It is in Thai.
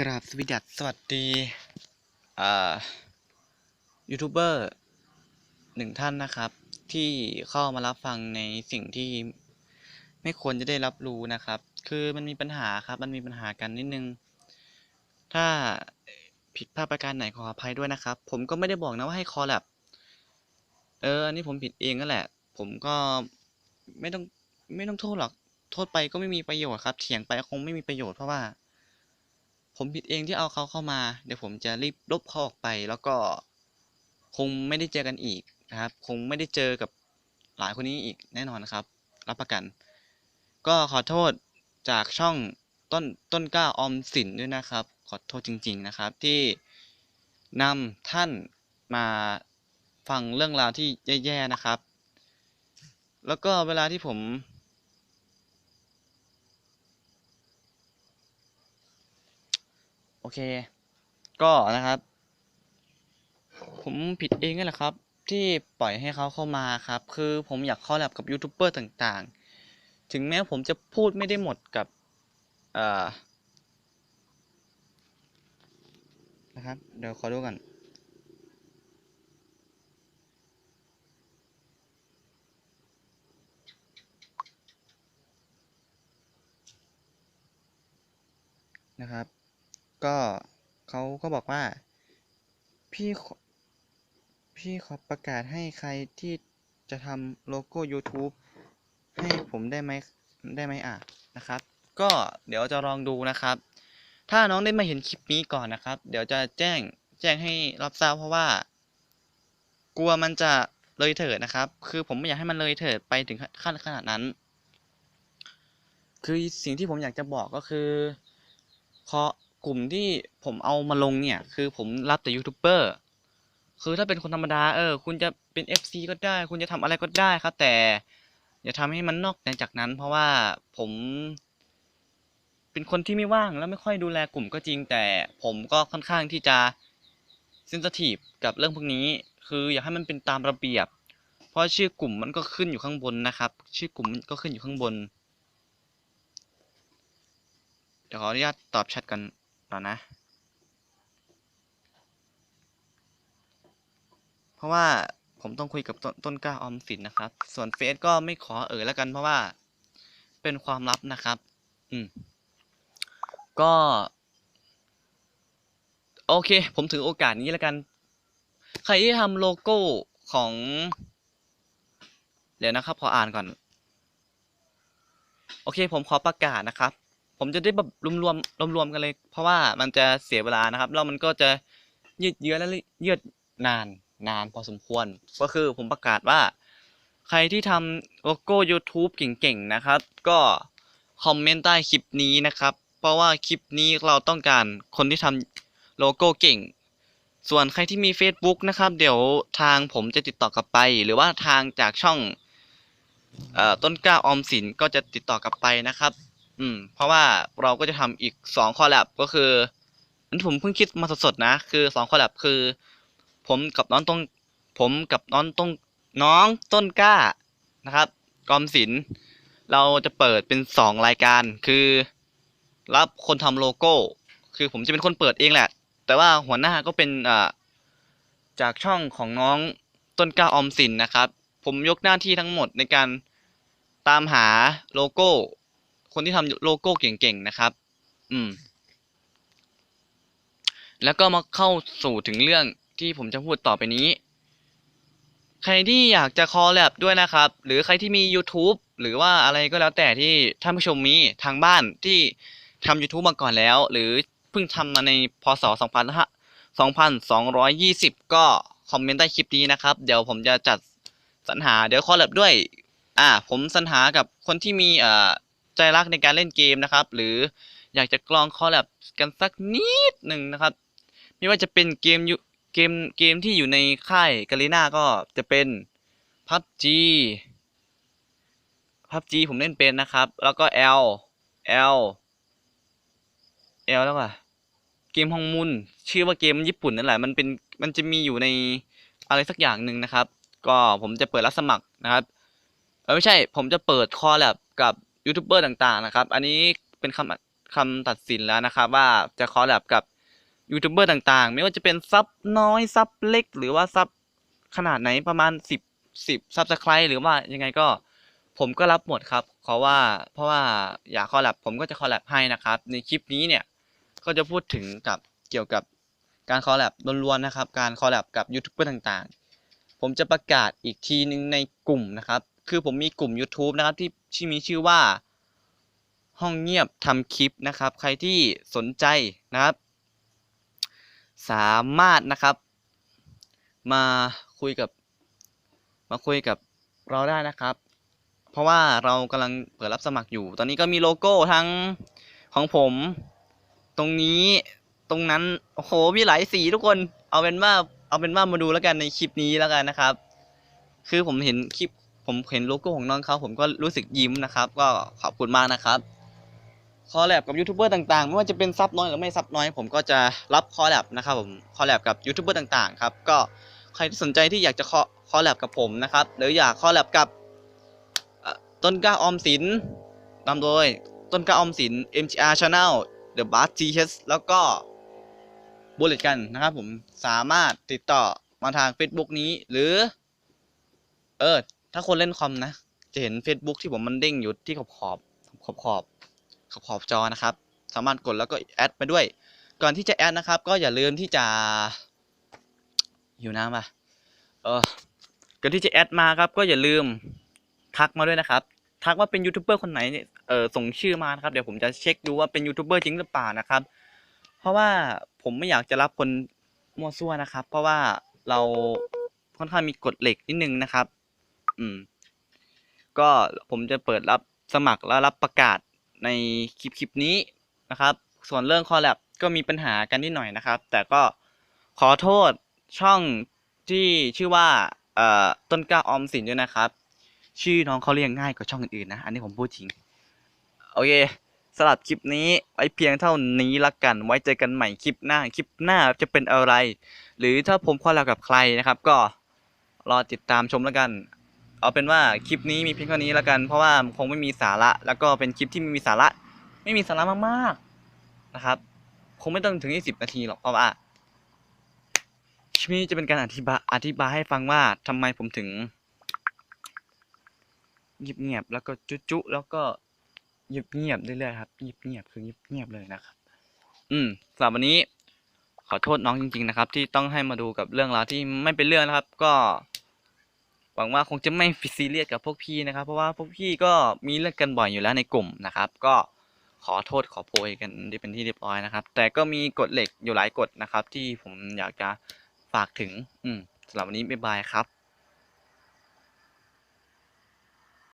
กราบสวีดัสสวัสดียูทูบเบอร์หนึ่งท่านนะครับ ที่เข้ามารับฟังในสิ่งที่ไม่ควรจะได้รับรู้นะครับ คือมันมีปัญหาครับ มันมีปัญหากันนิดนึง ถ้าผิดพลาดประการไหนขออภัยด้วยนะครับ ผมก็ไม่ได้บอกนะว่าให้คอแลบเออ อันนี้ผมผิดเองนั่นแหละ ผมก็ไม่ต้องไม่ต้องโทษหรอก โทษไปก็ไม่มีประโยชน์ครับ เถียงไปก็คงไม่มีประโยชน์เพราะว่า ผมผิดเองที่เอาเขาเข้ามา เดี๋ยวผมจะรีบลบเขาออกไป แล้วก็คงไม่ได้เจอกันอีกนะครับ คงไม่ได้เจอกับหลายคนนี้อีกแน่นอนนะครับ รับประกัน ก็ขอโทษจากช่องต้นต้นกล้าออมสินด้วยนะครับ ขอโทษจริง ๆนะครับ ที่นำท่านมาฟังเรื่องราวที่แย่ๆนะครับ แล้วก็เวลาที่ผม โอเค ก็นะครับ ผมผิดเองนั่แหละครับ ที่ปล่อยให้เขาเข้ามาครับ คือผมอยากคอลแลบกับยูทูบเบอร์ต่างๆ ถึงแม้ผมจะพูดไม่ได้หมดกับเอ่อนะครับ เดี๋ยวขอดูกันนะครับ ก็เขาก็บอกว่า พี่พี่ขอประกาศให้ใครที่จะทำโลโก้ YouTube ให้ผมได้ไหมได้ไหมอะนะครับ ก็เดี๋ยวจะลองดูนะครับ ถ้าน้องได้มาเห็นคลิปนี้ก่อนนะครับ เดี๋ยวจะแจ้งแจ้งให้รับทราบเพราะว่า กลัวมันจะเลยเถิดนะครับ คือผมไม่อยากให้มันเลยเถิดไปถึงขั้นขนาดนั้น คือสิ่งที่ผมอยากจะบอกก็คือเพราะ กลุ่มที่ผมเอามาลงเนี่ย คือผมรับแต่ยูทูบเบอร์คือถ้าเป็นคนธรรมดาเออ คุณจะเป็น FC ก็ได้ คุณจะทำอะไรก็ได้ครับ แต่อย่าทำให้มันนอกเหนือจากนั้น เพราะว่าผม เป็นคนที่ไม่ว่างแล้วไม่ค่อยดูแลกลุ่มก็จริง แต่ผมก็ค่อนข้างที่จะเซน i ทีฟกับเรื่องพวกนี้ คืออยากให้มันเป็นตามระเบียบ เพราะชื่อกลุ่มมันก็ขึ้นอยู่ข้างบนนะครับ ชื่อกลุ่มมันก็ขึ้นอยู่ข้างบนเดี๋ยวขออนุญาตตอบแชทกัน ก่อนนะ เพราะว่าผมต้องคุยกับตนต้นกล้าออมสินนะครับ ส่วนเฟซก็ไม่ขอเอ่ยแล้วกันเพราะว่าเป็นความลับนะครับ อืม ก็ โอเค ผมถือโอกาสนี้แล้วกัน ใครที่ทำโลโก้ของ เดี๋ยวนะครับ ขออ่านก่อน โอเค ผมขอประกาศนะครับ ผมจะได้แบบรวมๆรวมๆกันเลย เพราะว่ามันจะเสียเวลานะครับ แล้วมันก็จะยืดเยื้อและยืดนานนานพอสมควร ก็คือผมประกาศว่า ใครที่ทำโลโก้ YouTube เก่งๆนะครับ ก็คอมเมนต์ใต้คลิปนี้นะครับ เพราะว่าคลิปนี้เราต้องการคนที่ทำโลโก้เก่ง ส่วนใครที่มี Facebook นะครับ เดี๋ยวทางผมจะติดต่อกลับไป หรือว่าทางจากช่องอต้นกล้าออมสินก็จะติดต่อกลับไปนะครับ อืม เพราะว่าเราก็จะทำอีกสองคอลแลบก็คืออันที่ผมเพิ่งคิดมาสดๆนะ คือสองคอลแลบคือ ผมกับน้องต้นผมกับน้องต้นน้องต้นกล้านะครับกอมสินเราจะเปิดเป็นสองรายการ คือรับคนทำโลโก้ คือผมจะเป็นคนเปิดเองแหละ แต่ว่าหัวหน้าก็เป็นอ่าจากช่องของน้องต้นกล้าออมสินนะครับ ผมยกหน้าที่ทั้งหมดในการตามหาโลโก้ คนที่ทำโลโก้เก่งๆนะครับ อืม แล้วก็มาเข้าสู่ถึงเรื่องที่ผมจะพูดต่อไปนี้ ใครที่อยากจะคอแลบด้วยนะครับ หรือใครที่มี YouTube หรือว่าอะไรก็แล้วแต่ที่ท่านผู้ชมมีทางบ้านที่ทำ YouTube มาก่อนแล้ว หรือเพิ่งทำมาในพศ2220 ก็คอมเมนต์ใต้คลิปนี้นะครับ เดี๋ยวผมจะจัดสรรหาเดี๋ยวคอแลบด้วย อ่า ผมสรรหากับคนที่มีอ่อ ใจรักในการเล่นเกมนะครับ หรืออยากจะกลองคอลแลบกันสักนิดหนึ่งนะครับ ไม่ว่าจะเป็นเกมอยู่เกมเกมที่อยู่ในค่ายกาลิน่าก็จะเป็น PUBG PUBG ผมเล่นเป็นนะครับ แล้วก็ L L L แล้วก็เกมฮองมุนชื่อว่าเกมญี่ปุ่นนั่นแหละมันเป็นมันจะมีอยู่ในอะไรสักอย่างหนึ่งนะครับ ก็ผมจะเปิดรับสมัครนะครับเออไม่ใช่ผมจะเปิดคอลแลบกับ ยูทูบเบอร์ต่างๆนะครับ อันนี้เป็นคำคำตัดสินแล้วนะครับ ว่าจะคอลแลบกับยูทูบเบอร์ต่างๆ ไม่ว่าจะเป็นซับน้อยซับเล็ก หรือว่าซับขนาดไหนประมาณสิบสิบซับสไครต์หรือว่ายังไงก็ผมก็รับหมดครับเพราะว่าเพราะว่าอยากคอลแลบผมก็จะคอลแลบให้นะครับ ในคลิปนี้เนี่ยก็จะพูดถึงกับเกี่ยวกับการคอลแลบล้วนๆนะครับ การคอลแลบกับยูทูบเบอร์ต่างๆ ผมจะประกาศอีกทีหนึ่งในกลุ่มนะครับ คือผมมีกลุ่ม YouTube นะครับที่ที่มีชื่อว่า ห้องเงียบทำคลิปนะครับ ใครที่สนใจนะครับ สามารถนะครับ มาคุยกับ มาคุยกับเราได้นะครับ เพราะว่าเรากำลังเปิดรับสมัครอยู่ ตอนนี้ก็มีโลโก้ทั้งของผม ตรงนี้ตรงนั้น โอ้โห มีหลายสีทุกคน เอาเป็นว่า เอาเป็นว่ามาดูแล้วกันในคลิปนี้แล้วกันนะครับ คือผมเห็นคลิป ผมเห็นโลโก้ของน้องเขาผมก็รู้สึกยิ้มนะครับ ก็ขอบคุณมากนะครับคอแลบกับยูทูบเบอร์ต่างๆ ไม่ว่าจะเป็นซับน้อยหรือไม่ซับน้อยผมก็จะรับคอแลบนะครับผมคอแลบกับยูทูบเบอร์ต่างๆครับก็ใครที่สนใจที่อยากจะคอคอแลบกับผมนะครับหรืออยากคอแลบกับต้นกล้าออมสินนำโดยต้นกล้าออมสิน MGR Channel The b a s GH แล้วก็บุลเลตกันนะครับผมสามารถติดต่อมาทาง Facebook นี้หรือ เออ ถ้าคนเล่นคอมนะ จะเห็น Facebook ที่ผมมันเด้งอยู่ที่ขอบขอบขอบขอบขอบขอบจอนะครับ สามารถกดแล้วก็แอดไปด้วย ก่อนที่จะแอดนะครับ ก็อย่าลืมที่จะอยู่น้ำป่ะเออก่อนที่จะแอดมาครับ ก็อย่าลืมทักมาด้วยนะครับ ทักว่าเป็นยูทูบเบอร์คนไหนเนี่ยเออส่งชื่อมานะครับ เดี๋ยวผมจะเช็คดูว่าเป็นยูทูบเบอร์จริงหรือเปล่านะครับ เพราะว่าผมไม่อยากจะรับคนมั่วซั่วนะครับ เพราะว่าเราค่อนข้างมีกฎเหล็กนิดนึงนะครับ อืม ก็ผมจะเปิดรับสมัครแล้วรับประกาศในคลิปคลิปนี้นะครับ ส่วนเรื่องคอลแลบก็มีปัญหากันนิดหน่อยนะครับ แต่ก็ขอโทษช่องที่ชื่อว่าเอ่อต้นกล้าออมสินด้วยนะครับ ชื่อน้องเขาเรียกง่ายกว่าช่องอื่นๆนะ อันนี้ผมพูดจริง โอเคสำหรับคลิปนี้ไว้เพียงเท่านี้ละกัน ไว้เจอกันใหม่คลิปหน้า คลิปหน้าจะเป็นอะไร หรือถ้าผมคอลแลบกับใครนะครับ ก็รอติดตามชมแล้วกัน เอาเป็นว่าคลิปนี้มีเพียงเท่านี้แล้วกัน เพราะว่าคงไม่มีสาระ แล้วก็เป็นคลิปที่ไม่มีสาระ ไม่มีสาระมากๆนะครับ คงไม่ต้องถึง 20 นาทีหรอกเพราะว่าคลิปนี้จะเป็นการอธิบายอธิบายให้ฟังว่าทำไมผมถึงเงียบๆแล้วก็จุ๊ๆแล้วก็เงียบๆเรื่อยๆครับเงียบๆคือเงียบๆเลยนะครับ อืมสำหรับวันนี้ ขอโทษน้องจริง ๆ นะครับ ที่ต้องให้มาดูกับเรื่องราวที่ไม่เป็นเรื่องนะครับ ก็ หวังว่าคงจะไม่ซีเรียสกับพวกพี่นะครับ เพราะว่าพวกพี่ก็มีเรื่องกันบ่อยอยู่แล้วในกลุ่มนะครับ ก็ขอโทษขอโพยกันที่เป็นที่เรียบร้อยนะครับ แต่ก็มีกฎเหล็กอยู่หลายกฎนะครับ ที่ผมอยากจะฝากถึง อืมสำหรับวันนี้บ๊ายบายครับ